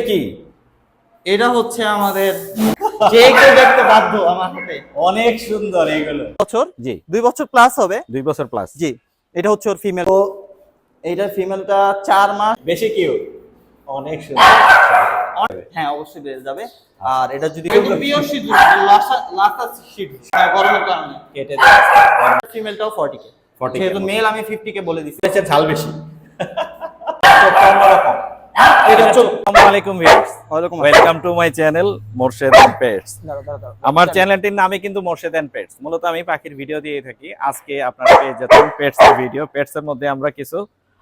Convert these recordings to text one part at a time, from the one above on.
কি? এটা হচ্ছে আমাদের যে কেউ দেখতে বাধ্য আমার হাতে। অনেক সুন্দর এগুলো। বছর? জি। দুই বছর প্লাস হবে? দুই বছর প্লাস জি। এটা হচ্ছে ওর ফিমেল তো এইটার ফিমেলটা চার মাস। বেশি কিউট অনেক সুন্দর। হ্যাঁ অবশ্যই বেড়ে যাবে। আর এটা যদি পিওর শীত লাস্ট শীত গরমের কারণে। কেটে ফিমেলটাও ফর্টি কে 40K মেল আমি ফিফটি কে বলে দিচ্ছি ঝাল বেশি। হচ্ছে আসসালামু আলাইকুম ভিউয়ার্স। ওয়ালাইকুম welcome to my channel Morshed and pets দাঁড়াও, দাঁড়াও, দাঁড়াও। আমার চ্যানেলটির কিন্তু মোরশেদ এন্ড পেটস মূলত আমি পাখির ভিডিও দিয়ে থাকি। আজকে আপনারা পেয়ে যাচ্ছেন পেটস এর ভিডিও পেটস এর মধ্যে আমরা কিছু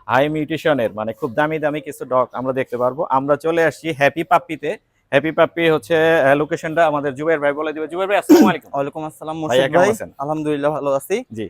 হাই মিউটেশনের মানে খুব দামি দামি কিছু ডগ আমরা দেখতে পারব। আমরা চলে আসছি হ্যাপি পাপ্পিতে হ্যাপি পাপ্পি হচ্ছে লোকেশনটা আমাদের জুবের ভাই বলে দিবে। জুবের ভাই আসসালামু আলাইকুম। ওয়ালাইকুম আসসালাম মোর্শেদ ভাই? আলহামদুলিল্লাহ ভালো আছি। জি।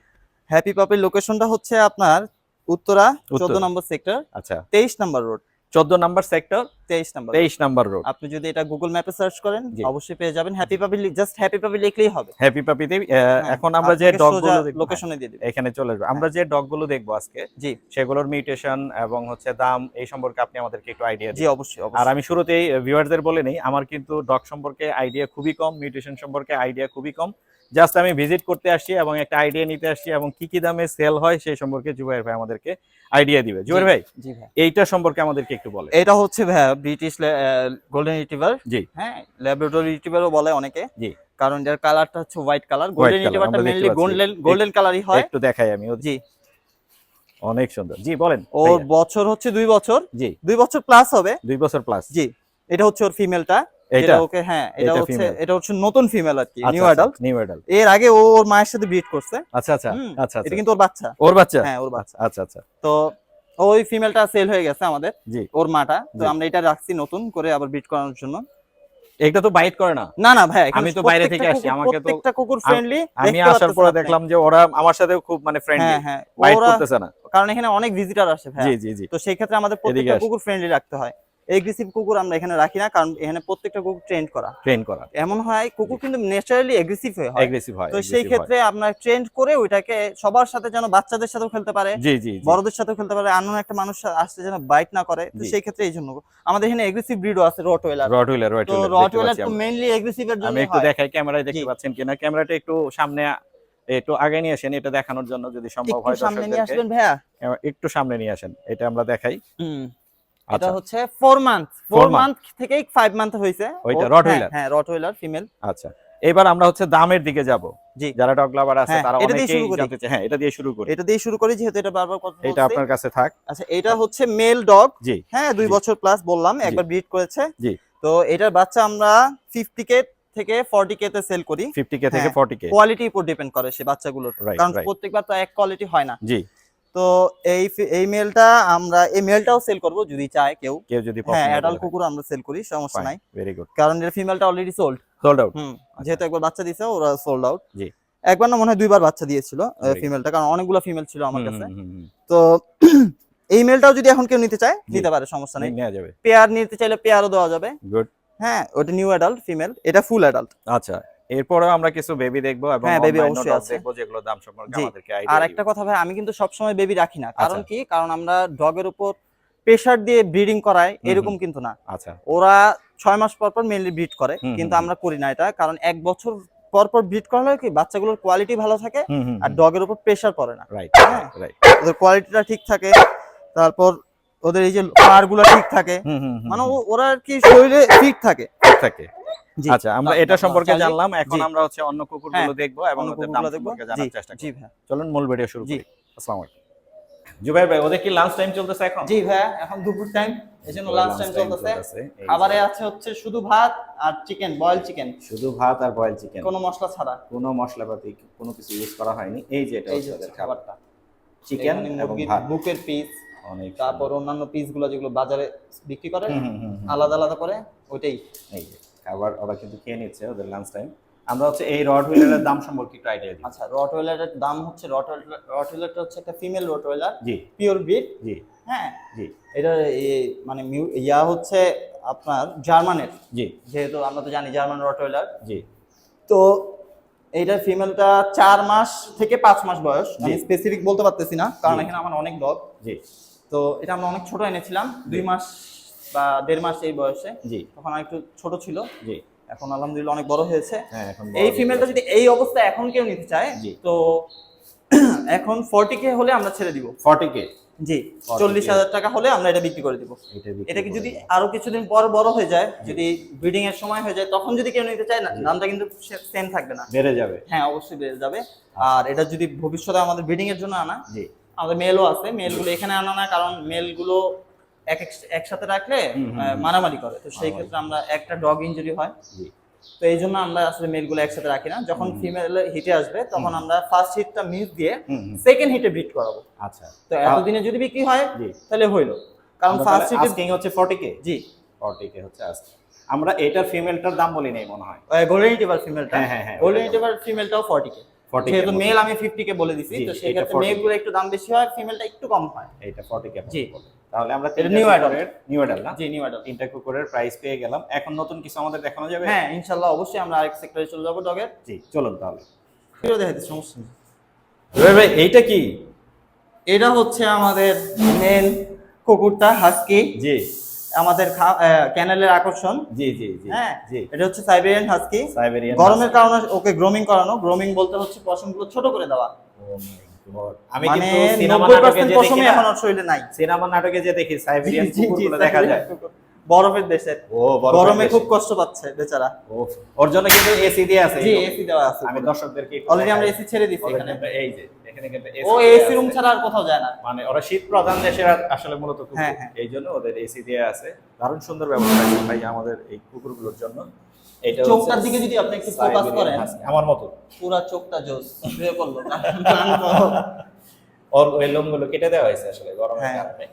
হ্যাপি পাপির লোকেশনটা হচ্ছে আপনার উত্তরা উত্তরা। চোদ্দ নম্বর সেক্টর আচ্ছা। তেইশ নম্বর রোড চোদ্দ নাম্বার সেক্টর তেইশ নম্বর তেইশ নাম্বার রোড আপনি যদি এটা গুগল ম্যাপে সার্চ করেন অবশ্যই পেয়ে যাবেন। হ্যাপি পাপি জাস্ট হ্যাপি পাপি লিখলেই হবে। হ্যাপি পাপিতে হ্যাঁ, এখন আমরা যে ডগগুলো দেখব লোকেশনে দিয়ে দিবেন এখানে চলে আসব। আমরা যে ডগগুলো দেখব আজকে জি। সেগুলোর মিউটেশন এবং হচ্ছে দাম এই সম্পর্কে আপনি আমাদেরকে একটু আইডিয়া দিন। জি অবশ্যই আর আমি শুরুতেই ভিউয়ারদের বলে নেই আমার কিন্তু ডগ সম্পর্কে আইডিয়া খুবই কম মিউটেশন সম্পর্কে আইডিয়া খুবই কম। জাস্ট আমি ভিজিট করতে আসছি এবং একটা আইডিয়া নিতে আসছি এবং কি কি দামে সেল হয় সেই সম্পর্কে জুবাইর ভাই আমাদেরকে আইডিয়া দিবে। জুবাইর ভাই জি ভাই। এইটা সম্পর্কে আমাদেরকে একটু বলে এটা হচ্ছে ভাই ব্রিটিশ গোল্ডেন রিট্রিভার জি। হ্যাঁ ল্যাবরেটরি রিট্রিভারও বলে অনেকে। জি। কারণ এর কালারটা হচ্ছে হোয়াইট কালার গোল্ডেন রিট্রিভারটা মেইনলি গোল্ডেন গোল্ডেন কালারই হয়। একটু দেখাই আমি ও- জি। অনেক সুন্দর। জি বলেন ওর বছর হচ্ছে দুই বছর। জি। দুই বছর প্লাস হবে। দুই বছর প্লাস জি এটা হচ্ছে ওর ফিমেলটা এটা? ওকে হ্যাঁ এটা এটা হচ্ছে এটা হচ্ছে নতুন ফিমেল আর কি নিউ অ্যাডাল্ট নিউ অ্যাডাল্ট এর আগে ও ওর মায়ের সাথে ব্রিড করছে। আচ্ছা আচ্ছা আচ্ছা এটা আচ্ছা কিন্তু ওর বাচ্চা। ওর বাচ্চা? হ্যাঁ ওর বাচ্চা। আচ্ছা আচ্ছা তো ওই ফিমেলটা সেল হয়ে গেছে আমাদের ওর মাটা। তো আমরা এটা রাখছি নতুন করে আবার ব্রিড করানোর জন্য। এটা তো বাইট করে না? না না ভাই আমি তো বাইরে থেকে কুকুর- আমাকে তো- প্রত্যেকটা কুকুর ফ্রেন্ডলি আমি আসার পরে দেখলাম যে ওরা আমার সাথে খুব মানে ফ্রেন্ডলি হ্যাঁ হ্যাঁ বাইট করতেছে না। কারণ এখানে অনেক ভিজিটর আসে ভাই। জি জি জি। তো সেই ক্ষেত্রে আমাদের প্রত্যেকটা কুকুর ফ্রেন্ডলি রাখতে হয়। এগ্রেসিভ কুকুর আমরা এখানে রাখি না কারণ এখানে প্রত্যেকটা কুকুর ট্রেন্ড করা। ট্রেন করা। এমন হয় কুকুর কিন্তু ন্যাচারালি এগ্রেসিভ হয়ে অ্যাগ্রেসিভ হয় তো সেই ক্ষেত্রে আপনার ট্রেন্ড করে ওইটাকে সবার সাথে যেন বাচ্চাদের সাথেও খেলতে পারে জি জি। বড়দের সাথেও খেলতে পারে আননোন একটা মানুষ আসতে যেন বাইট না করে তো সেই ক্ষেত্রে এই জন্য। আমাদের এখানে এগ্রেসিভ ব্রিডও আছে রটওয়েলার রটওয়েলার তো রটওয়েলার দেখতে রটওয়েলার তো মেইনলি এগ্রেসিভ এর জন্য আমি একটু দেখাই ক্যামেরায় দেখতে পাচ্ছেন কিনা? ক্যামেরাটা একটু সামনে একটু আগে নিয়ে আসেন এটা দেখানোর জন্য যদি সম্ভব একটু হয় সামনে নিয়ে আসবেন ভাইয়া। একটু সামনে নিয়ে আসেন এটা আমরা দেখাই। হুম। এটা আচ্ছা। হচ্ছে four month Four four month থেকে ফাইভ মান্থ হয়েছে। ওইটা, Rottweiler? হ্যাঁ, হ্যাঁ রটওয়েলার ফিমেল আচ্ছা এবার আমরা হচ্ছে দামের দিকে যাব। জি। যারা ডগ লাভার আছে হ্যাঁ, তারা অনেকেই। জানতে চায় হ্যাঁ এটা দিয়ে শুরু করি। এটা দিয়ে শুরু করি যেহেতু এটা বারবার কথা এটা আপনার কাছে থাক। আচ্ছা এটা হচ্ছে মেল ডগ জি। হ্যাঁ দুই বছর প্লাস বললাম একবার ব্রিড করেছে। জি। তো এটার বাচ্চা আমরা ফিফটি কে থেকে ফর্টি কে তে সেল করি। 50 কে থেকে হ্যাঁ। 40 কে কোয়ালিটির উপর ডিপেন্ড করে সে বাচ্চাগুলোর। কারণ প্রত্যেকবার তো এক কোয়ালিটি হয় না। জি। তো এই এই মেলটা আমরা এই মেলটাও সেল করব যদি চায় কেউ। কেউ যদি হ্যাঁ অ্যাডাল্ট কুকুর আমরা সেল করি সমস্যা নাই। ভেরি গুড কারণ এর ফিমেলটা অলরেডি সোল্ড সোল্ড আউট হুম যেহেতু একবার বাচ্চা দিয়েছে ওরা সোল্ড আউট জি। একবার না মনে হয় দুইবার বাচ্চা দিয়েছিল ফিমেলটা কারণ অনেকগুলো ফিমেল ছিল আমার কাছে। তো এই মেলটাও যদি এখন কেউ নিতে চায়। নিতে পারে সমস্যা নেই। নেওয়া যাবে। পেয়ার নিতে চাইলে পেয়ারও দেওয়া যাবে। গুড হ্যাঁ ওটা নিউ অ্যাডাল্ট ফিমেল এটা ফুল অ্যাডাল্ট আচ্ছা। এরপরেও আমরা কিছু বেবি দেখব এবং হ্যাঁ, baby অবশ্যই আছে। দেখব যেগুলো দাম সম্পর্কে জি। আমাদেরকে আর একটা কথা ভাই আমি কিন্তু সবসময় বেবি রাখি না। কারণ আচ্ছা। কি? কারণ আমরা ডগের উপর প্রেশার দিয়ে ব্রিডিং করাই হুম, এরকম কিন্তু না। আচ্ছা। ওরা ছয় মাস পর পর মেনলি ব্রিড করে কিন্তু আমরা করি না এটা। কারণ এক বছর পর পর ব্রিড করা হলে কি? বাচ্চাগুলোর কোয়ালিটি ভালো থাকে আর ডগের উপর প্রেশার পড়ে না। রাইট হ্যাঁ। রাইট ওদের কোয়ালিটিটা ঠিক থাকে তারপর ওদের এই যে পারগুলো ঠিক থাকে মানে ওরা আর কি শরীরে ফিট থাকে। ঠিক থাকে। আচ্ছা আমরা এটা সম্পর্কে জানলাম এখন আমরা হচ্ছে অন্য কুকুরগুলো দেখব এবং ওদের দাম সম্পর্কে জানার চেষ্টা করব। চলুন মূল ভিডিও শুরু করি। আসসালামু আলাইকুম। জুবাইর ভাই ওদের কি লাঞ্চ টাইম চলতেছে এখন? জি ভাই এখন দুপুর টাইম এই জন্য লাঞ্চ টাইম চলতেছে। খাবারে আছে হচ্ছে শুধু ভাত আর চিকেন বয়েল চিকেন শুধু ভাত আর বয়েল চিকেন কোনো মশলা ছাড়া। কোনো মশলাপাতি কোনো কিছু ইউজ করা হয়নি। এই যে এটা ওদের খাবারটা। চিকেন এবং ভাত। বুকের পিস অনেক তারপর অন্যান্য পিসগুলো যেগুলো বাজারে বিক্রি করে। আলাদা আলাদা করে ওইটাই। এই যে। খাবার ওরা কিন্তু খেয়ে নিচ্ছে ওদের লাঞ্চ টাইম আমরা হচ্ছে এই রড হুইলারের দাম সম্পর্কে একটু আইডিয়া দিই। আচ্ছা রটওয়েলারের দাম হচ্ছে রটওয়েলারটা হচ্ছে একটা ফিমেল রটওয়েলার জি। পিওর ব্রিড জি। হ্যাঁ? জি। এটা মানে ইয়া হচ্ছে আপনার জার্মানের। জি। যেহেতু আমরা তো জানি জার্মান রটওয়েলার জি। তো এইটার ফিমেলটা চার মাস থেকে পাঁচ মাস বয়স। আমি স্পেসিফিক বলতে পারতেছি না কারণ এখানে আমার অনেক ডগ জি। তো এটা আমরা অনেক ছোট এনেছিলাম দুই মাস বা দেড় মাস এই বয়সে জি। তখন একটু ছোট ছিল। জি। এখন আলহামদুলিল্লাহ অনেক বড় হয়েছে। হ্যাঁ এই ফিমেলটা যদি এই অবস্থায় এখন কেউ নিতে চায় তো এখন ফর্টি কে হলে আমরা ছেড়ে দিব। ফর্টি কে জি 40K চল্লিশ হাজার টাকা হলে আমরা এটা বিক্রি করে দিব। এটা কি যদি আরও কিছুদিন পর বড় হয়ে যায় যদি ব্রিডিং এর সময় হয়ে যায় তখন যদি কেউ নিতে চায় না দামটা কিন্তু সেম থাকবে না। বেড়ে যাবে। হ্যাঁ অবশ্যই বেড়ে যাবে। আর এটা যদি ভবিষ্যতে আমাদের ব্রিডিং এর জন্য আনা জি। আমাদের মেলও আছে মেলগুলো এখানে আনা না কারণ মেলগুলো এক এক- একসাথে রাখলে। মারামারি করে। তো সেই ক্ষেত্রে আমরা একটা ডগ ইঞ্জুরি হয়। তো এই জন্য আমরা আসলে মেলগুলো একসাথে রাখি না। যখন ফিমেল হিটে আসবে তখন আমরা ফার্স্ট হিটটা মিস দিয়ে। সেকেন্ড হিটে ব্রিড করাবো। আচ্ছা। তো এতদিনে যদি বিক্রি হয় তাহলে হইল। কারণ ফার্স্ট হিটে আস্কিং হচ্ছে ফর্টি কে জি। ফর্টি কে হচ্ছে আজকে আমরা এটার ফিমেলটার দাম বলি নাই মনে হয়। গোল্ডেন রিট্রিভার ফিমেলটা হ্যাঁ, হ্যাঁ, গোল্ডেন রিট্রিভার ফিমেলটাও 40 কে 40K যেহেতু। মেল আমি 50 কে বলে দিছি জি, তো এটা সেই ক্ষেত্রে 40K মেলগুলো একটু দাম বেশি হয় ফিমেলটা একটু কম হয়। এইটা ফর্টি কে জি। তাহলে আমরা এটা new নিউ অ্যাডাল না? জি নিউ অ্যাডাল্ট তিনটা কুকুরের প্রাইস পেয়ে গেলাম। এখন নতুন কিছু আমাদের দেখানো যাবে? হ্যাঁ ইনশাআল্লাহ অবশ্যই আমরা আরেক সেক্টরে চলে যাব ডগের জি চলুন তাহলে। ভিডিও দেখাতে সমস্যা নেই। রবি ভাই এইটা কি? এটা হচ্ছে আমাদের মেল কুকুরটা হাস্কি জি। আমাদের ক্যানেলের আকর্ষণ। জি জি জি হ্যাঁ? জি। এটা হচ্ছে সাইবেরিয়ান হাস্কি সাইবেরিয়ান গরমের কারণে ওকে গ্রোমিং করানো। গ্রোমিং বলতে হচ্ছে পশমগুলো ছোট করে দেওয়া। আমি মানে কিন্তু সিনেমা নাটকে যে দেখি এখন শরীরে নাই। সিনেমা নাটকে যে দেখি সাইবেরিয়ান কুকুরগুলো দেখা যায়। বরফের দেশে। ও গরমে খুব কষ্ট পাচ্ছে বেচারা। ওর জন্য কিন্তু এসি দিয়ে আছে। জি এসি দেওয়া আছে। আমি দর্শকদেরকে অলরেডি আমরা এসি ছেড়ে দিচ্ছি এখানে। এই যে এখানে কিন্তু AC ও এসি রুম ছাড়া আর কোথাও যায় না। মানে ওরা শীত প্রধান দেশের আসলে মূলত কুকুর। হ্যাঁ, হ্যাঁ। এই জন্য ওদের এসি দেয়া আছে। দারুণ সুন্দর ব্যবস্থা আছে ভাই আমাদের এই কুকুরগুলোর জন্য। এটা চোখটার দিকে যদি আপনি একটু ফোকাস করেন। আমার মতো। পুরা চোখটা জোস শুয়ে পড়ল। ওর ওই লোমগুলো কেটে দেওয়া হয়েছে আসলে গরমের হ্যাঁ। কারণে।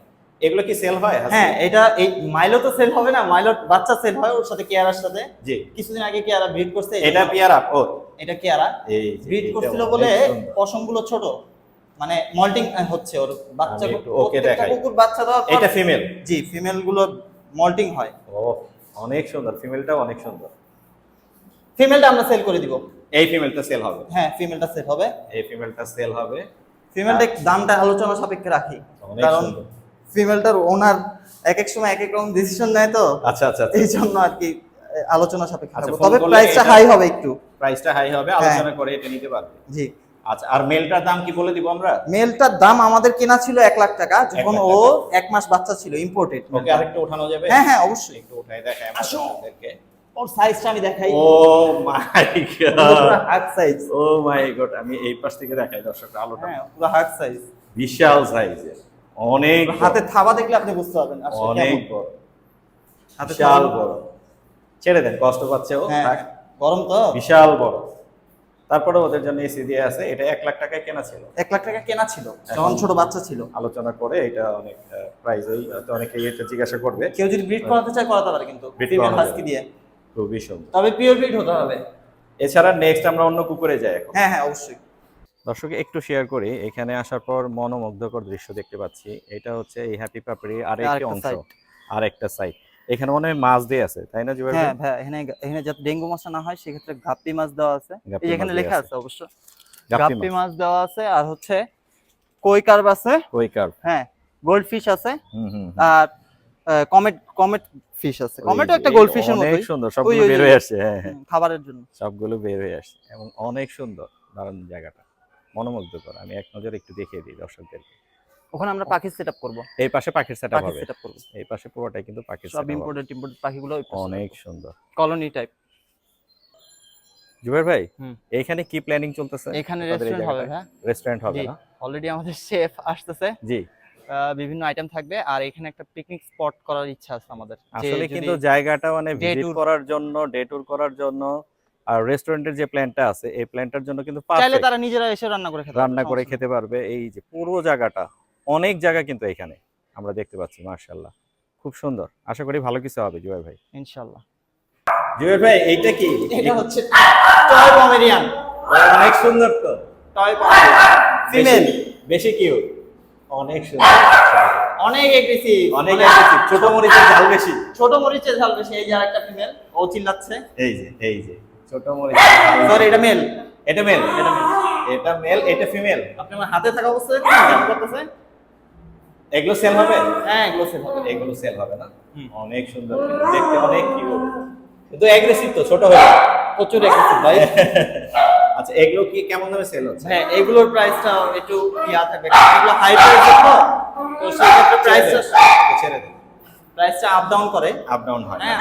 এগুলো কি সেল হয়? হ্যাঁ এটা এই মাইলো তো সেল হবে না মাইলো বাচ্চা সেল হয় ওর সাথে কেয়ারার সাথে। জি। কিছুদিন আগে কেয়ারা ব্রিড করছে এটা জন্য- ও। এটা কেয়ারা। এই ব্রিড করছিল বলে। পশমগুলো ছোট মানে মল্টিং হচ্ছে ওর বাচ্চা ওকে দেখাই। কুকুর বাচ্চা দেওয়ার এটা ফিমেল জি ফিমেলগুলো মল্টিং হয়। ও অনেক সুন্দর ফিমেলটাও অনেক সুন্দর। ফিমেলটা আমরা সেল করে দিব। এই ফিমেলটা সেল হবে। হ্যাঁ ফিমেলটা সেল হবে। এই ফিমেলটা সেল হবে। ফিমেলটা দামটা আলোচনা সাপেক্ষে রাখি। কারণ। ফিমেলটার ওনার এক এক সময় এক এক রকম ডিসিশন নেয় তো। আচ্ছা আচ্ছা এই জন্য আর কি আলোচনা সাপেক্ষে আচ্ছা, তবে প্রাইসটা হাই হবে একটু। প্রাইসটা হাই হবে হ্যাঁ। আলোচনা করে এটা নিতে পারবে। জি। আচ্ছা আর মেলটার দাম কি বলে দিব আমরা? মেলটার দাম আমাদের কেনা ছিল এক লাখ টাকা যখন ও এক মাস বাচ্চা ছিল ইম্পোর্টেড ওকে আরেকটু ওঠানো যাবে? হ্যাঁ হ্যাঁ অবশ্যই। একটু উঠাই দেখাই। আপনাদেরকে। ওর সাইজটা আমি দেখাই। ও my god heart size oh my god আমি এই পাশ থেকে দেখাই দর্শক আলোটা। হ্যাঁ পুরো হার্ট সাইজ বিশাল সাইজের অনেক হাতে থাবা দেখলে আপনি বুঝতে পারবেন অনেক। বড়। হাতে বিশাল বড়। ছেড়ে দেন কষ্ট পাচ্ছে ও হ্যাঁ গরম তো। বিশাল বড়। তারপরে ওদের জন্য এসি দিয়ে আছে এটা এক লাখ টাকায় কেনা ছিল। এক লাখ টাকা কেনা ছিল যখন ছোট বাচ্চা ছিল। আলোচনা করে এটা অনেক প্রাইস ওই অনেকে এটা জিজ্ঞাসা করবে। কেউ যদি ব্রিড করাতে চায় করাতে পারে কিন্তু। ফিমেল হাস্কি দিয়ে। খুবই সুন্দর। তবে পিওর ব্রিড হতে হবে। এছাড়া নেক্সট আমরা অন্য কুকুরে যাই এখন। হ্যাঁ হ্যাঁ অবশ্যই। দর্শক একটু শেয়ার করি। এখানে আসার পর মনোমুগ্ধকর দৃশ্য দেখতে পাচ্ছি। এটা হচ্ছে এই হ্যাপি পাপড়ি আরেকটি আরেকটা অংশ। side। আরেকটা সাইড এখানে মনে হয় মাছ দিয়ে আছে তাই না জুবাইর ভাই? হ্যাঁ এখানে এখানে যাতে ডেঙ্গু মশা না হয় সেক্ষেত্রে গাপ্পি মাছ দেওয়া আছে। এই এখানে লেখা আছে অবশ্য। গাপ্পি মাছ। দেওয়া আছে আর হচ্ছে কই কার্ভ আছে। কই কার্ভ। হ্যাঁ গোল্ড ফিশ আছে। হুম হুম হুম। আর কমেট কমেট ফিশ আছে। কমেটও একটা গোল্ড ফিশের অনেক সুন্দর সবগুলো বের হয়ে আসছে হ্যাঁ হ্যাঁ। খাবারের জন্য। সবগুলো বের হয়ে আসছে এবং অনেক সুন্দর দারুণ জায়গাটা। মনোমুগ্ধকর। আমি এক নজর একটু দেখিয়ে দিই দর্শকদেরকে। ওখানে আমরা পাখি সেটআপ করব। এই পাশে পাখির সেট পাখি হবে। এই পাশে পুরোটাই কিন্তু পাখির সব। ইম্পোর্টেড ইম্পোর্টেড পাখিগুলো অনেক সুন্দর। কলোনি টাইপ জুবাইর ভাই হুম। এইখানে কি প্ল্যানিং চলতেছে? এখানে রেস্টুরেন্ট হবে হ্যাঁ? রেস্টুরেন্ট হবে না? অলরেডি আমাদের শেফ আসতেছে। জি। বিভিন্ন আইটেম থাকবে। আর এখানে একটা পিকনিক স্পট করার ইচ্ছা আছে আমাদের। আসলে কিন্তু জায়গাটা মানে ভিজিট করার জন্য ডে ট্যুর করার জন্য আর রেস্টুরেন্টের যে প্ল্যানটা আছে এই প্ল্যানটার জন্য কিন্তু চাইলে তারা নিজেরা এসে রান্না করে খেতে রান্না করে খেতে পারবে। এই যে পুরো জায়গাটা অনেক জায়গা কিন্তু এখানে আমরা দেখতে পাচ্ছি মার্শাল্লাহ খুব সুন্দর। আশা করি ভালো কিছু হবে জুয়ার ভাই। ইনশাআল্লাহ। জুয়ার ভাই এইটা কি? এটা হচ্ছে টয় পমেরিয়ান অনেক সুন্দর তো। টয় পমেরিয়ান ফিমেল বেশি- কিউট অনেক সুন্দর। অনেক এগ্রেসিভ অনেক aggressive, ছোট মরিচের ঝাল বেশি। ছোট মরিচের ঝাল বেশি এই যে আরেকটা ফিমেল ও চিল্লাচ্ছে। এই যে এই যে। ছোট বেশি। সরি এটা মেল এটা মেল এটা মেল এটা মেল এটা ফিমেল আপনি আমার হাতে থাকা অবস্থায় কেমন করতেছে এগুলো সেল হবে? হ্যাঁ এগুলো সেল হবে। এগুলো সেল হবে না? অনেক সুন্দর দেখতে অনেক কিউট কিন্তু অ্যাগ্রেসিভ তো ছোট হয়ে। প্রচুর aggressive ভাই। আচ্ছা এগুলো কি কেমন দামে সেল হচ্ছে? হ্যাঁ এগুলোর প্রাইসটা একটু ইয়া থাকবে। এগুলো হাই প্রাইসের তো তো সেক্ষেত্রে প্রাইসটা ছেড়ে দেন। প্রাইসটা আপ ডাউন করে। আপ ডাউন হয় হ্যাঁ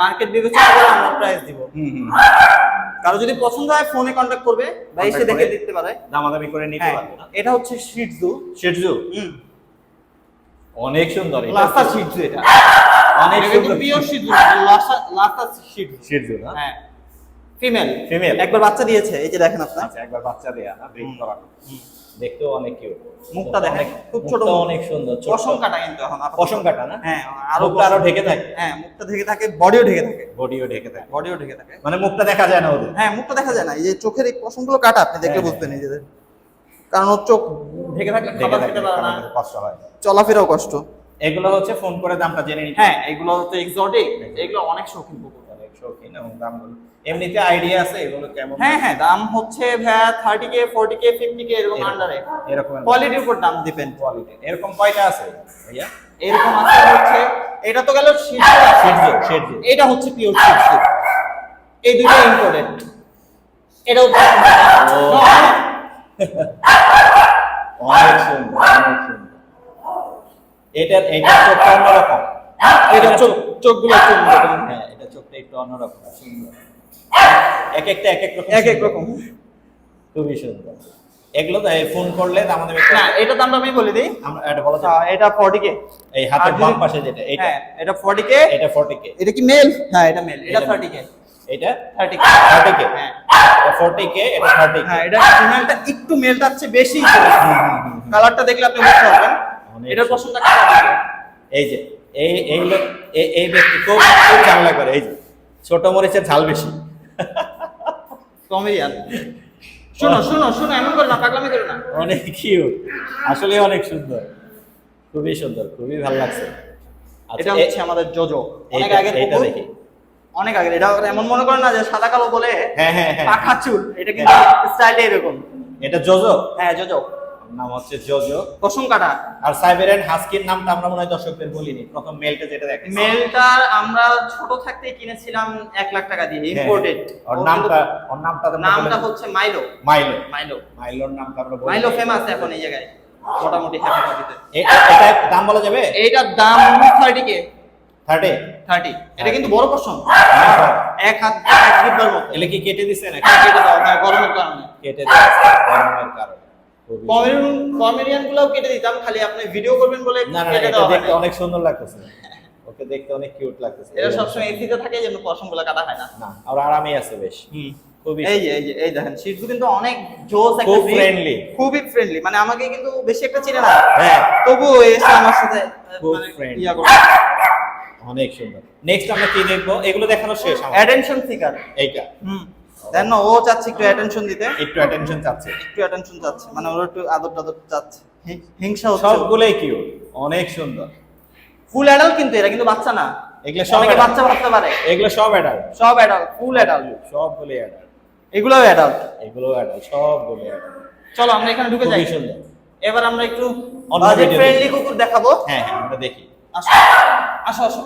মার্কেট বিবেচনা করে আমরা প্রাইস দিব। হুম হুম কারও যদি পছন্দ হয় ফোনে কন্ট্যাক্ট করবে বা এসে দেখে। দেখতে পারে। দামাদামি করে নিতে হ্যাঁ পারবে এটা হচ্ছে শিটজু শিটজু হুম। অনেক সুন্দর এটা লাস্টার শিটজু এটা। অনেক সুন্দর। পিওর শিটজু লাস্টার লাস্টার শিটজু শিটজু না? হ্যাঁ। Female Female? একবার বাচ্চা দিয়েছে এই যে দেখেন আপনার। আচ্ছা একবার বাচ্চা দেয়া না ব্রিড হুম। দেখতেও অনেক কিউট মুখটা দেখেন, খুব ছোট অনেক সুন্দর পশম কাটা কিন্তু এখন। পশম কাটা না? হ্যাঁ আরও মুখটা আরও ঢেকে থাকে? হ্যাঁ মুখটা ঢেকে থাকে বডিও ঢেকে থাকে। বডিও ঢেকে থাকে। বডিও ঢেকে থাকে। মানে মুখটা দেখা যায় না ওদের? হ্যাঁ মুখটা দেখা যায় না। এই যে চোখের এই পশমগুলো কাটা আপনি দেখলে হ্যাঁ, বুঝবেন নিজেদের কারণ ওর চোখ ঢেকে থাকলে ঢেকে থাকে কষ্ট হয়। চলাফেরাও কষ্ট। এগুলো হচ্ছে ফোন করে দামটা জেনে নিতে। হ্যাঁ এগুলো তো এক্সোটিক এগুলো অনেক শৌখিন কুকুর শৌখিন এবং দামগুলো এমনিতে আইডিয়া আছে এগুলো কেমন? হ্যাঁ হ্যাঁ দাম হচ্ছে ভাইয়া thirty K forty K fifty K এরকম। আন্ডারে এরকম কোয়ালিটির উপর দাম দিবেন কোয়ালিটি এরকম কয়টা আছে ভাইয়া? এরকম আছে হচ্ছে এটা তো গেল এটা হচ্ছে পিওর শীর্ষ এই দুটো ইম্পোর্টেড এটাও ও। অনেক সুন্দর। অনেক সুন্দর এটার এইটার চোখটা অন্যরকম। এটা চোখ চোখগুলো অন্যরকম। হ্যাঁ এটা চোখটা একটু অন্যরকম এক একটা এক এক রকম এক এক রকম। খুবই সুন্দর। এগুলো তো এই ফোন করলে তো আমাদের না এটা দামটা আমি বলে দিই। আমরা এটা বলা যায় এটা ফর্টি কে এই হাতের বাম পাশে যেটা এটা হ্যাঁ এটা ফর্টি কে এটা 40 কে এটা কি মেল হ্যাঁ এটা মেল এটা এটা থার্টি কে এটা? থার্টি কে 30 কে হ্যাঁ। এটা 40 কে এটা 30 কে হ্যাঁ এটা ফিমেলটা একটু মেলটা হচ্ছে বেশি। কালারটা দেখলে আপনি বুঝতে পারবেন। এটার সুন্দর। পছন্দটা কালার এই যে এই এই এই এই ব্যক্তি খুব খুব করে এই যে। ছোট মরিচের ঝাল বেশি। কমেডিয়ান। শুনো শুনো শুনো এমন করে না পাগলামি করে না। অনেক কিউট আসলে অনেক সুন্দর। খুবই সুন্দর খুবই ভালো লাগছে। আচ্ছা, এটা হচ্ছে আমাদের জোজো। অনেক এইটা কুকুর। দেখি। অনেক আগের। এটা এমন মনে করেন না যে সাদা কালো বলে হ্যাঁ হ্যাঁ হ্যাঁ। পাখা চুল। এটা কিন্তু স্টাইলটা এরকম। এটা জোজো? হ্যাঁ জোজো। নাম হচ্ছে জোজো। পশম কাটা আর সাইবেরিয়ান হাস্কির নামটা আমরা মনে হয় দর্শকদের বলিনি প্রথম মেলটা যেটা দেখে মেলটার আমরা ছোট থাকতে কিনেছিলাম এক লাখ টাকা দিয়ে ইম্পোর্টেড ওর নামটা ওর নামটা নামটা হচ্ছে মাইলো মাইলো মাইলো মাইলোর নামটা আমরা বলি মাইলো ফেমাস এখন এই জায়গায় মোটামুটি হ্যাপি এটা দাম বলা যাবে? এইটার দাম থার্টি কে। থার্টি থার্টি এটা কিন্তু বড় পশম এক হাত এক মতো। এলে কি কেটে দিছে নাকি? হ্যাঁ, কেটে দাও হ্যাঁ গরমের কারণে। কেটে দিচ্ছে গরমের কারণে। কমেডিয়ান কমেডিয়ান গুলোও কেটে দিতাম খালি আপনি ভিডিও করবেন বলে কেটে দেওয়া দেখতে অনেক সুন্দর লাগতেছে। ওকে দেখতে অনেক কিউট লাগতেছে। এটা সবসময় এসিতে থাকে জন্য পশমগুলো কাটা হয় না। না আর আরামই আছে বেশ। খুবই এই যে এই যে এই দেখেন শিটজু কিন্তু অনেক জোস একটা breed, খুবই ফ্রেন্ডলি মানে আমাকে কিন্তু বেশি একটা চিনে না। হ্যাঁ। তবু এসে আমার সাথে মানে ইয়া করে। অনেক সুন্দর। নেক্সট আমরা কি দেখব? এগুলো দেখানো শেষ অ্যাটেনশন সিকার এইটা। হুম। দেন না ও চাচ্ছে একটু অ্যাটেনশন দিতে। একটু অ্যাটেনশন চাচ্ছে। একটু অ্যাটেনশন চাচ্ছে মানে ওর একটু আদর টাদর চাচ্ছে হিংসা হচ্ছে সবগুলোই কিউট অনেক সুন্দর। ফুল অ্যাডাল্ট কিন্তু এরা কিন্তু বাচ্চা না। এগুলো সব অনেকে। বাচ্চা ভাবতে পারে। এগুলো সব অ্যাডাল্ট সব অ্যাডাল্ট ফুল অ্যাডাল্ট সবগুলোই অ্যাডাল্ট এগুলোও অ্যাডাল্ট এগুলো অ্যাডাল্ট সবগুলো অ্যাডাল্ট চলো আমরা এখানে ঢুকে যাই। সুন্দর। এবার আমরা একটু অন্য বাজেট ফ্রেন্ডলি কুকুর দেখাবো। হ্যাঁ হ্যাঁ আমরা দেখি। আসো আসো আসো।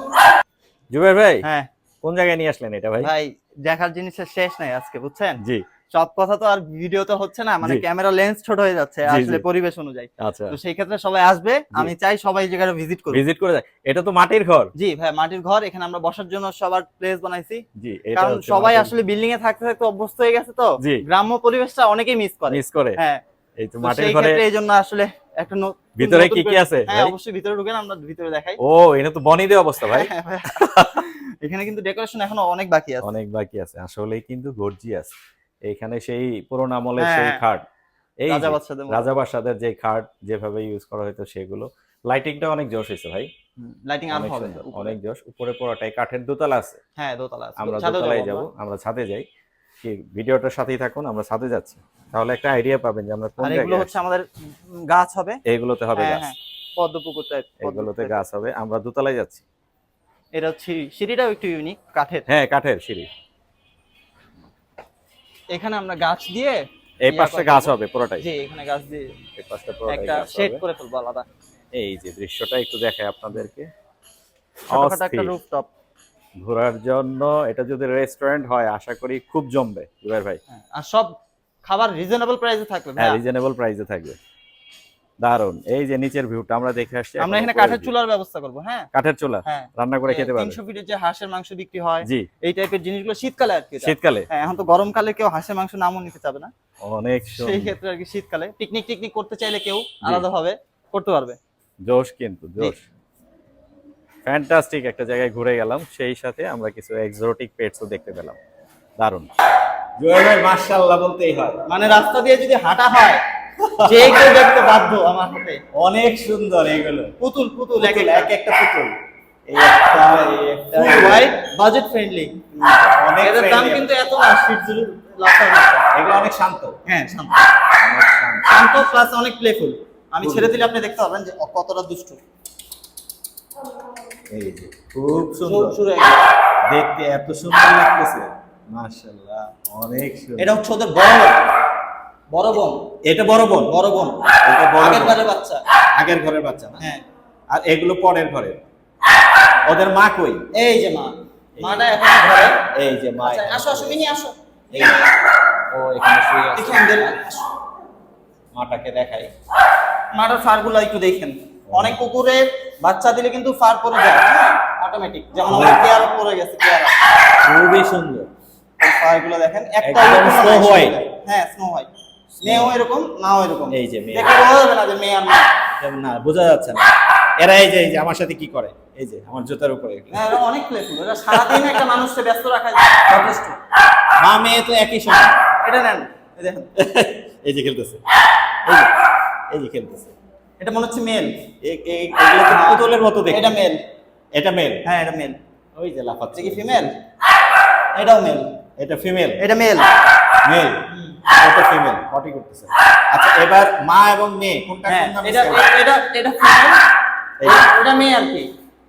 জুবের ভাই হ্যাঁ। কোন জায়গায় নিয়ে আসলেন এটা ভাই? ভাই দেখার জিনিসের শেষ নাই আজকে বুঝছেন? জি। সব কথা তো আর ভিডিওতে হচ্ছে না মানে ক্যামেরা লেন্স ছোট হয়ে যাচ্ছে আসলে পরিবেশ অনুযায়ী। আচ্ছা। তো সেই ক্ষেত্রে সবাই আসবে আমি চাই সবাই এই জায়গাটা ভিজিট করবে ভিজিট করে যায় এটা তো মাটির ঘর। জি ভাই মাটির ঘর এখানে আমরা বসার জন্য সবার প্লেস বানাইছি। জি কারণ সবাই আসলে বিল্ডিং এ থাকতে থাকতে অভ্যস্ত হয়ে গেছে তো। গ্রাম্য পরিবেশটা অনেকেই মিস করে। মিস করে। হ্যাঁ। এই তো তো মাটির ঘরে এই জন্য আসলে একটা ভিতরে কি কি আছে হ্যাঁ অবশ্যই ভিতরে ঢুকেন আমরা ভিতরে দেখাই। ও এটা তো বনি দেওয়া অবস্থা ভাই। হ্যাঁ, এখানে কিন্তু ডেকোরেশন এখনও অনেক বাকি আছে। অনেক বাকি আছে। আসলেই কিন্তু গর্জিয়াস এখানে সেই পুরোনো আমলের হ্যাঁ, সেই হ্যাঁ। খাট। এই রাজা বাদশাদের যে খাট যেভাবে ইউজ করা হতো সেগুলো। লাইটিংটা অনেক জোশ হয়েছে ভাই। লাইটিং আরও অনেক হবে অনেক জোশ। উপরে পড়াটাই কাঠের দোতলা আছে। হ্যাঁ দোতলা আছে। আমরা দোতলায় যাব। আমরা ছাদে যাই। কি ভিডিওটার সাথেই থাকুন আমরা ছাদে যাচ্ছি। তাহলে একটা আইডিয়া পাবেন যে আমরা কোন এগুলো জায়গায় হচ্ছে আমাদের গাছ হবে? আছি। এইগুলোতে হবে হ্যাঁ গাছ। হ্যাঁ পদ্ম পুকুর টাইপ এগুলোতে গাছ হবে। আমরা দোতলায় যাচ্ছি। এটা হচ্ছে সিঁড়ি। সিঁড়িটাও একটু ইউনিক কাঠের। হ্যাঁ কাঠের সিঁড়ি। এখানে আমরা গাছ দিয়ে এই পাশে গাছ হবে। হবে পুরোটাই। জি এখানে গাছ দিয়ে এই পাশটা পুরোটাই একটা শেড করে ফেলব আলাদা। এই যে দৃশ্যটা একটু দেখাই আপনাদেরকে। ছোটখাটো একটা রুফটপ ঘোরার জন্য এটা যদি রেস্টুরেন্ট হয় আশা করি খুব জমবে জুবাইর ভাই। আর সব খাবার রিজনেবল প্রাইসে থাকবে হ্যাঁ। রিজনেবল প্রাইসে থাকবে। দারুণ এই যে নিচের ভিউটা আমরা দেখে আসছি আমরা এখানে কাঠের চুলার ব্যবস্থা করব হ্যাঁ। কাঠের চুলা? হ্যাঁ। রান্না করে খেতে পারবে। তিনশো ফিটের যে হাঁসের মাংস বিক্রি হয় জি। এই টাইপের জিনিসগুলো শীতকালে আর কি। শীতকালে? হ্যাঁ এখন তো গরমকালে কেউ হাঁসের মাংস নামও নিতে চাবে না। অনেক সেই ক্ষেত্রে আর কি শীতকালে। পিকনিক টিকনিক করতে চাইলে কেউ আলাদা ভাবে করতে পারবে। জোশ কিন্তু জোশ। ফ্যান্টাস্টিক একটা জায়গায় ঘুরে গেলাম। সেই সাথে আমরা কিছু এক্সোটিক পেটসও দেখতে পেলাম। দারুণ জুয়েল ভাই মার্শাল্লাহ বলতেই হয়। মানে রাস্তা দিয়ে যদি হাঁটা হয় যে কেউ দেখতে বাধ্য আমার হাতে। অনেক সুন্দর এইগুলো। পুতুল পুতুল এক এক একটা পুতুল। বাজেট ফ্রেন্ডলি অনেক দাম কিন্তু এত না। এগুলো অনেক শান্ত। হ্যাঁ শান্ত। অনেক শান্ত। শান্ত প্লাস অনেক প্লেফুল আমি ছেড়ে দিলে আপনি দেখতে পাবেন যে কতটা দুষ্টু। এই যে খুব সুন্দর। দেখতে এত সুন্দর লাগতেছে। মাশাআল্লাহ অনেক সুন্দর। এটা হচ্ছে ওদের বড় বড় বোন। এটা বড় বোন? বড় বোন। এটা বড় আগের। বারের বাচ্চা। আগের ঘরের বাচ্চা না? হ্যাঁ। আর এগুলো পরের ঘরের? ওদের মা কই? এই যে মা। মাটা এখন ঘরে। এই যে মা আচ্ছা, আসো আসো মিনি আসো। এই ও এখানে শুয়ে আছে। মাটাকে দেখাই। মাটার ফারগুলো একটু দেখেন। অনেক কুকুরের বাচ্চা দিলে কিন্তু ফার পরে যায় হ্যাঁ? অটোমেটিক যেমন আমার কেয়ার পরে গেছে কেয়ার খুবই সুন্দর। এই ফারগুলো দেখেন একটা এরকম snow হ্যাঁ স্নো হোয়াইট মেয়েও এরকম মাও এরকম। এই যে মেয়ে। দেখে বোঝা যাবে না যে মেয়ে আর যেমন না বোঝা যাচ্ছে না। এরা এই যে এই যে আমার সাথে কি করে? এই যে আমার জুতার উপরে। হ্যাঁ এরা অনেক প্লেফুল এরা সারাদিন একটা মানুষকে ব্যস্ত রাখা যায় যথেষ্ট। মা মেয়ে তো একই সময় এটা নেন এই দেখেন। এই যে খেলতেছে। এই যে এই যে খেলতেছে। এটা মনে হচ্ছে মেল। পুতুলের মতো দেখতে? এটা মেল। এটা মেল? হ্যাঁ এটা মেল। ওই যে লাফাচ্ছে। কি ফিমেল এটাও মেল। এটা ফিমেল এটা মেল। মেল? এটা ফিমেল পটি করতেছে। আচ্ছা এবার মা এবং মেয়ে কোনটা হ্যাঁ কোন নামে এটা এটা এটা ফিমেল। এটা? মেয়ে আর কি।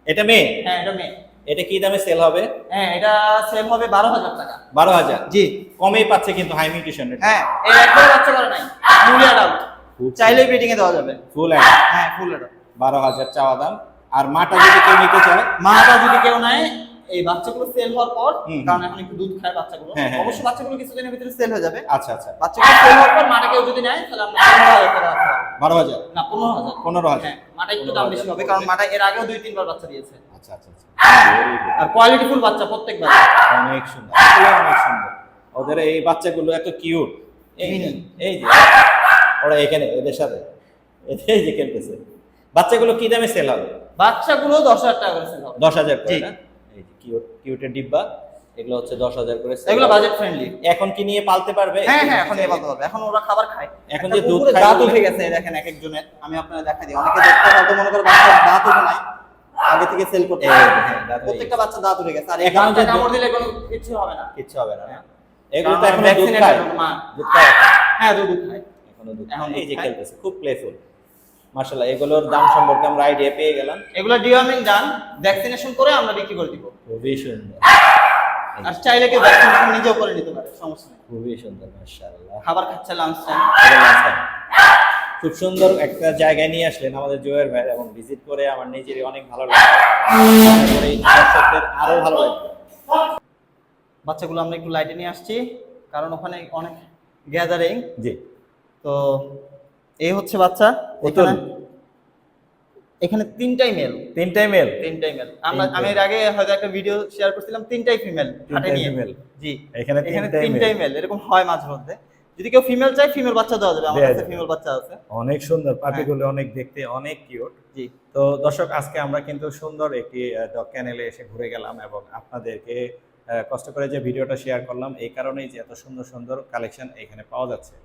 এটা মেয়ে? হ্যাঁ এটা মেয়ে। এটা কি দামে সেল হবে? হ্যাঁ এটা সেল হবে বারো হাজার টাকা। বারো হাজার? জি। কমেই পাচ্ছে কিন্তু হাই মিউটেশন হ্যাঁ এই একবার বাচ্চা করে নাই। ফুল অ্যাডাল্ট চাইলেই ব্রিডিং এ দেওয়া যাবে। ফুল হ্যাঁ ফুল অ্যাডাল্ট বারো হাজার চাওয়া দাম। আর মাটা যদি কেউ নিতে চায় মাটা যদি কেউ নেয় এই বাচ্চাগুলো সেল হওয়ার পর। কারণ এখন একটু দুধ খায় বাচ্চাগুলো হ্যাঁ, হ্যাঁ, অবশ্য বাচ্চাগুলো কিছুদিনের ভিতরে সেল হয়ে যাবে। আচ্ছা আচ্ছা। বাচ্চাগুলো সেল হওয়ার পর মাটা কেউ যদি নেয় তাহলে আমরা। বারো হাজার না পনেরো হাজার। পনেরো হাজার। হ্যাঁ মাটা একটু দাম বেশি হবে কারণ মাটা এর আগেও দুই তিনবার বাচ্চা দিয়েছে। আচ্ছা আচ্ছা আচ্ছা. আর কোয়ালিটিফুল বাচ্চা প্রত্যেকবার। অনেক সুন্দর। অনেক সুন্দর। ওদের এই বাচ্চাগুলো এত কিউট এই এই যে। ওরা এখানে এদের সাথে। এদের যে খেলতেছে। বাচ্চাগুলো কি দামে সেল হবে? বাচ্চাগুলো দশ হাজার টাকা করে সেল হবে। দশ হাজার যে কিউটের ডিব্বা এগুলো হচ্ছে দশ হাজার করে এগুলো বাজেট ফ্রেন্ডলি এখন কি নিয়ে পালতে পারবে? হ্যাঁ হ্যাঁ এখন নিয়ে বলতে পারবে। এখন ওরা খাবার খায়। এখন যে দুধ খায় দাঁত উঠে গেছে দেখেন এক একজনের আমি দেখা দিই। অনেকে দেখতে হয়তো মনে করে বাচ্চার দাঁত উঠে নাই। আগে থেকে সেল করতে হ্যাঁ, প্রত্যেকটা বাচ্চা দাঁত উঠে গেছে। আর এখন যে কামড় দিলে কোনো কিছু হবে না। কিচ্ছু হবে না? এগুলো তো এখন দুধ খায়। মা। দুধ খায় হ্যাঁ দুধ খায়। এখনও এখন এই যে। খেলতেছে। খুব প্লেফুল মার্শাল্লাহ এগুলোর দাম সম্পর্কে আমরা আইডিয়া পেয়ে গেলাম। এগুলো ডিওয়ার্মিং ডান ভ্যাকসিনেশন করে আমরা বিক্রি করে দিব। খুবই সুন্দর। আর চাইলে কেউ ভ্যাকসিনেশন নিজেও করে নিতে পারে সমস্যা নেই। খুবই সুন্দর মার্শাল্লাহ খাবার খাচ্ছে লাঞ্চ টাইম খুব সুন্দর একটা জায়গায় নিয়ে আসলেন আমাদের জয়ের ভাই এবং ভিজিট করে আমার নিজেরই অনেক ভালো দর্শকদের আরও ভালো লাগবে বাচ্চাগুলো আমরা একটু লাইটে নিয়ে আসছি কারণ ওখানে অনেক গ্যাদারিং জি। তো এই হচ্ছে বাচ্চা পুতুল। এখানে তিনটাই মেল তিনটাই মেল তিনটাই মেল আমরা আমি এর আগে হয়তো একটা ভিডিও শেয়ার করছিলাম তিনটাই ফিমেল হাটে নিয়ে। female। জি। এখানে এখানে তিনটাই মেল এরকম হয় মাঝে মধ্যে। যদি কেউ ফিমেল চায় ফিমেল বাচ্চা দেওয়া যাবে। আমার কাছে ফিমেল বাচ্চা আছে। অনেক সুন্দর। পাখিগুলো অনেক দেখতে অনেক কিউট জি। তো দর্শক আজকে আমরা কিন্তু সুন্দর একটি ডগ ক্যানেলে এসে ঘুরে গেলাম এবং আপনাদেরকে কষ্ট করে যে ভিডিওটা শেয়ার করলাম, এই কারণেই যে এত সুন্দর সুন্দর কালেকশন এখানে পাওয়া যাচ্ছে।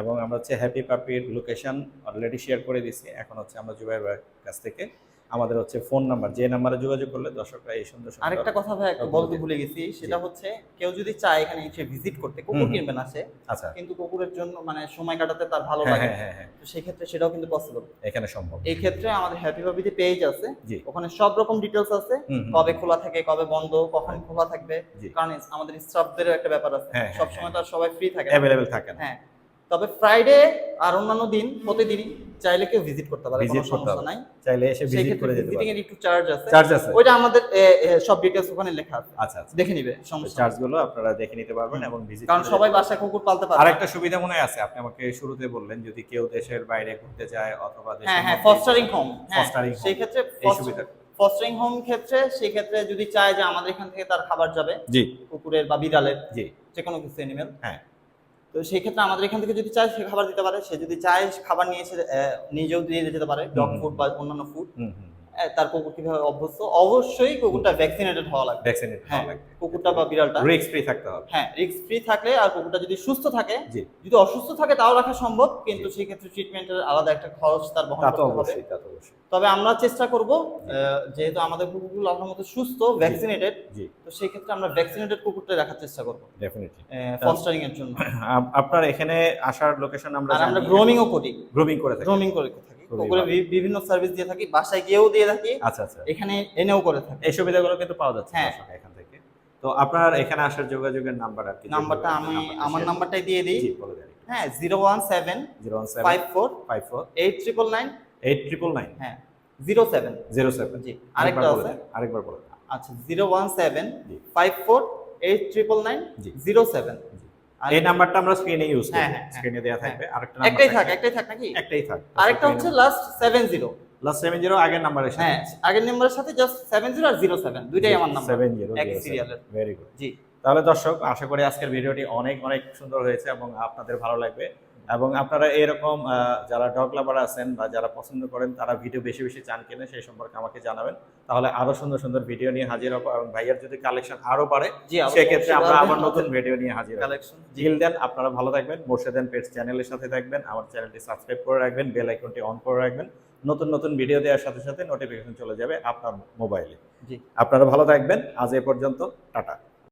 এবং আমরা হচ্ছে হ্যাপি পাপির লোকেশন অলরেডি শেয়ার করে দিছি এখন হচ্ছে আমরা জুবাইয়ের কাছ থেকে আমাদের হচ্ছে ফোন নাম্বার যে নাম্বারে যোগাযোগ করলে দর্শকরা এই সুন্দর আরেকটা কথা ভাই একটু বলতে ভুলে গেছি সেটা হচ্ছে কেউ যদি চায় এখানে এসে ভিজিট করতে কুকুর কিনবেন আসে আচ্ছা। কিন্তু কুকুরের জন্য মানে সময় কাটাতে তার ভালো হ্যাঁ লাগে। হ্যাঁ হ্যাঁ হ্যাঁ। তো সেই ক্ষেত্রে সেটাও কিন্তু পসিবল এখানে সম্ভব। এই ক্ষেত্রে আমাদের হ্যাপি ভাবিতে পেজ আছে। ওখানে সব রকম ডিটেলস আছে। কবে খোলা থাকে কবে বন্ধ কখন খোলা থাকবে। কারণ আমাদের স্টাফদেরও একটা ব্যাপার আছে। সব সময় তো আর সবাই ফ্রি থাকে। অ্যাভেলেবেল থাকে হ্যাঁ। তবে ফ্রাইডে আর অন্যান্য দিন প্রতিদিনই চাইলে কেউ ভিজিট করতে পারে কোনো সমস্যা নাই। চাইলে এসে ভিজিট করে যেতে ভিজিটিং পারে। এর একটু চার্জ আছে। চার্জ আছে। ওইটা আমাদের সব ডিটেইলস ওখানে লেখা আছে। আচ্ছা আচ্ছা। দেখে নিবে সমস্যা নেই। চার্জগুলো আপনারা দেখে নিতে পারবেন এবং ভিজিট কারণ সবাই বাসায় কুকুর পালতে পারে। আরেকটা সুবিধা মনে আছে আপনি আমাকে শুরুতে বললেন যদি কেউ দেশের বাইরে ঘুরতে যায় অথবা দেশের হ্যাঁ হ্যাঁ ফস্টারিং হোম home। সেই ক্ষেত্রে এই সুবিধা। ফস্টারিং হোম ক্ষেত্রে সেই ক্ষেত্রে যদি চায় যে আমাদের এখান থেকে তার খাবার যাবে জি। কুকুরের বা বিড়ালের জি। যে কোনো কিছু এনিমেল হ্যাঁ। তো সেই ক্ষেত্রে আমাদের এখান থেকে যদি চায় সে খাবার দিতে পারে। সে যদি চায় খাবার নিয়ে এসে নিজেও দিয়ে যেতে পারে। ডগ ফুড বা অন্যান্য ফুড তার কুকুর কীভাবে অভ্যস্ত? অবশ্যই কুকুরটা ভ্যাকসিনেটেড হওয়া লাগবে। ভ্যাকসিনেট হ্যাঁ লাগবে। কুকুরটা বা বিড়ালটা। রিস্ক ফ্রি থাকতে হবে। হ্যাঁ রিস্ক ফ্রি থাকলে আর কুকুরটা যদি সুস্থ থাকে যদি অসুস্থ থাকে তাও রাখা সম্ভব কিন্তু সেই ক্ষেত্রে ট্রিটমেন্টের আলাদা একটা খরচ তার বহন করতে হবে। তবে আমরা চেষ্টা করব যেহেতু আমাদের কুকুরগুলো আপনার মতো সুস্থ ভ্যাকসিনেটেড তো সেই ক্ষেত্রে আমরা ভ্যাকসিনেটেড কুকুরটা রাখার চেষ্টা করব। ডেফিনেটলি ফস্টারিং এর জন্য। আপনার এখানে আসার লোকেশন আমরা আমরা গ্রোমিংও করি। গ্রুমিং করে থাকি। গ্রোমিং করে থাকি। বি- বিভিন্ন সার্ভিস দিয়ে থাকি বাসায় গিয়েও দিয়ে থাকি আচ্ছা আচ্ছা। এখানে এনেও করে থাকি। এই সুবিধাগুলো কিন্তু পাওয়া যাচ্ছে হ্যাঁ। এখান থেকে। তো আপনার এখানে আসার যোগাযোগের নাম্বার আর কি নাম্বারটা আমি আমার নাম্বারটাই দিয়ে দিই। হ্যাঁ zero one seven zero one seven five four five four eight triple nine eight triple nine হ্যাঁ জিরো সেভেন। Zero seven. জি আরেকটা আছে। আরেকবার বলে আচ্ছা জিরো ওয়ান সেভেন জি। Five four eight triple nine জি। Zero seven. এই নাম্বারটা আমরা স্ক্রিনে ইউজ করি হ্যাঁ, হ্যাঁ, হ্যাঁ। স্ক্রিনে থাকবে আরেকটা একটাই নাম্বার থাক একটাই থাক নাকি? একটাই থাক আরেকটা হচ্ছে last seven zero last seven zero আগের নাম্বারের সাথে। হ্যাঁ আগের নাম্বারের সাথে জাস্ট সেভেন জিরো আর জিরো সেভেন দুইটাই আমার নাম্বার সেভেন জিরো একই সিরিয়ালের ভেরি গুড জি। তাহলে দর্শক আশা করি আজকের ভিডিওটি অনেক অনেক সুন্দর হয়েছে এবং আপনাদের ভালো লাগবে। এবং আপনারা এরকম যারা ডগ লাভার আছেন বা যারা পছন্দ করেন তারা ভিডিও বেশি বেশি চান কিনা সেই সম্পর্কে আমাকে জানাবেন। তাহলে আরও সুন্দর সুন্দর ভিডিও নিয়ে হাজির হব এবং ভাইয়ার যদি কালেকশন আরও বাড়ে অবশ্যই, সেক্ষেত্রে আমরা আবার নতুন ভিডিও নিয়ে হাজির কালেকশন জিল দেন আপনারা ভালো থাকবেন মোর্শেদেন পেটস চ্যানেলের সাথে থাকবেন আমার চ্যানেলটি সাবস্ক্রাইব করে রাখবেন বেল আইকনটি অন করে রাখবেন। নতুন নতুন ভিডিও দেওয়ার সাথে সাথে নোটিফিকেশন চলে যাবে আপনার মোবাইলে জি। আপনারা ভালো থাকবেন আজ এ পর্যন্ত টাটা।